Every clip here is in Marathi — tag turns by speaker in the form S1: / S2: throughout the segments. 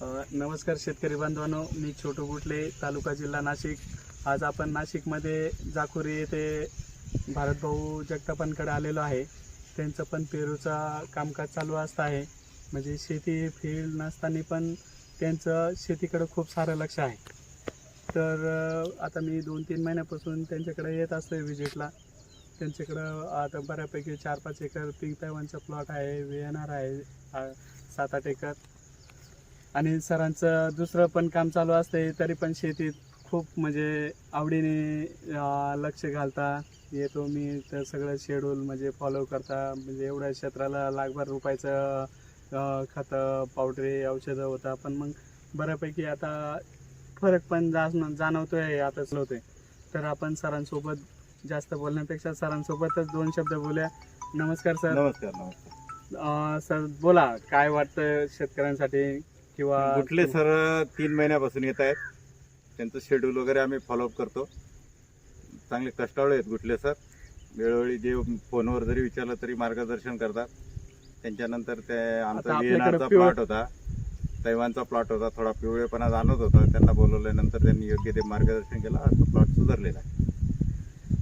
S1: नमस्कार शेतकरी बांधवांनो मी छोटू गुटले तालुका जिल्हा नाशिक. आज आपण नाशिकमध्ये जाकुरी येथे भारतभाऊ जगतापांकडे आलेलो आहे. त्यांचं पण पेरूचा कामकाज चालू असतं आहे. म्हणजे शेती फील्ड नसताना पण त्यांचं शेतीकडं खूप सारं लक्ष आहे. तर आता मी दोन तीन महिन्यापासून त्यांच्याकडे येत असतो व्हिजिटला. त्यांच्याकडं आता बऱ्यापैकी चार पाच एकर पिंक तैवानचा प्लॉट आहे व्ही एन आर आहे सात आठ एकर. आणि सरांचं दुसरं पण काम चालू असते तरी पण शेतीत खूप म्हणजे आवडीने लक्ष घालता येतो मी. तर सगळं शेड्यूल म्हणजे फॉलो करता म्हणजे एवढ्या क्षेत्राला लाखभर रुपयाचं खतं पावडरी औषधं होता. पण मग बऱ्यापैकी आता फरक पण जाण जाणवतोय आता होतोय. तर आपण सरांसोबत जास्त बोलण्यापेक्षा सरांसोबतच दोन शब्द बोलूया. नमस्कार सर.
S2: नमस्कार नमस्कार.
S1: सर बोला काय वाटतं शेतकऱ्यांसाठी? किंवा
S2: गुटले सर तीन महिन्यापासून येत आहेत? त्यांचं शेड्यूल वगैरे आम्ही फॉलोअप करतो. चांगले कष्टाळू आहेत गुटले सर? वेळोवेळी जे फोनवर जरी विचारलं तरी मार्गदर्शन करतात. त्यांच्यानंतर ते आमचा
S1: पिवळ-
S2: प्लॉट होता. तैवानचा प्लॉट होता. थोडा पिवळेपणा जाणवत होता. त्यांना बोलवल्यानंतर त्यांनी योग्य ते मार्गदर्शन केलं. आता प्लॉट सुधारलेला आहे.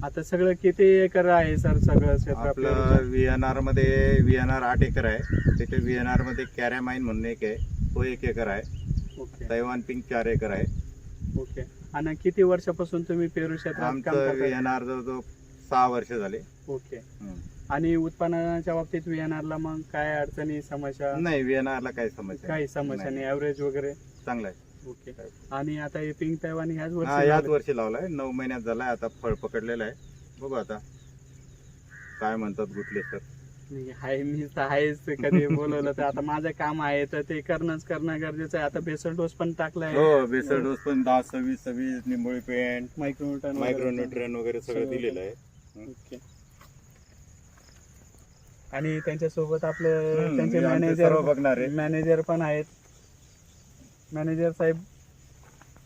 S1: आता सगळं किती एकर आहे सर सगळं क्षेत्र
S2: आपलं व्ही एन आरमध्ये व्ही एन आर आठ एकर आहे. त्याच्या व्ही एन आरमध्ये कॅरॅमाइन म्हणून एक आहे. तो एक एकर आहे.
S1: ओके.
S2: तैवान पिंक चार एकर आहे.
S1: ओके. आणि किती वर्षापासून तुम्ही पेरू क्षेत्रात काम
S2: आमचं व्ही
S1: करताय
S2: एन आर जवळजवळ सहा वर्ष झाले.
S1: ओके.
S2: हम्म.
S1: आणि उत्पादनाच्या बाबतीत व्हीएनआरला मग काय अडचणी समस्या?
S2: नाही आर ला काही समस्या
S1: काही समस्या नाही. ऍव्हरेज वगैरे?
S2: चांगला आहे.
S1: ओके. आणि आता हे पिंक तैवान ह्याच
S2: हा
S1: वर्षी
S2: याच
S1: लावलंय?
S2: वर्षी लावलाय. नऊ महिन्यात झालाय. आता फळ पकडलेलं आहे. बघू आता. काय म्हणतात गुटले सर
S1: नाही, आहे मी तर आहेच ते कधी बोलवलं तर. आता माझं काम आहे तर ते करणंच करणं गरजेचं आहे. आता बेसल डोस पण टाकलाय.
S2: हो बेसल डोस पण दहा सव्वीस सव्वीस निंबोळी पेंट
S1: मायक्रोन्यूटन
S2: मायक्रोन्युट्रियन वगैरे सगळं. दिलेलं आहे.
S1: ओके. आणि त्यांच्यासोबत आपले
S2: हम्म,
S1: त्यांचे
S2: आमचे
S1: मॅनेजर
S2: सर्व बघणारे.
S1: मॅनेजर पण आहेत. मॅनेजर साहेब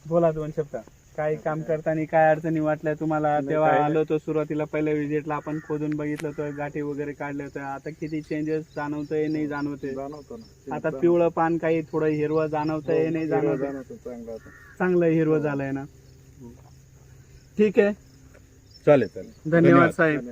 S1: बोला दोन शब्द. काय काम करताना काय अडचणी वाटल्या तुम्हाला तेव्हा आलो तो सुरुवातीला पहिल्या विजिटला आपण खोदून बघितलं होतं गाठी वगैरे काढल्या होत्या. आता किती चेंजेस जाणवतंय नाही जाणवते
S3: जाणवतो ना.
S1: आता पिवळं पान काही थोडं हिरवं जाणवतंय
S2: हो,
S1: नाही जाणवत
S3: चांगलं.
S1: चांगलं हिरवं झालंय ना. ठीक आहे.
S2: चालेल चालेल.
S1: धन्यवाद साहेब.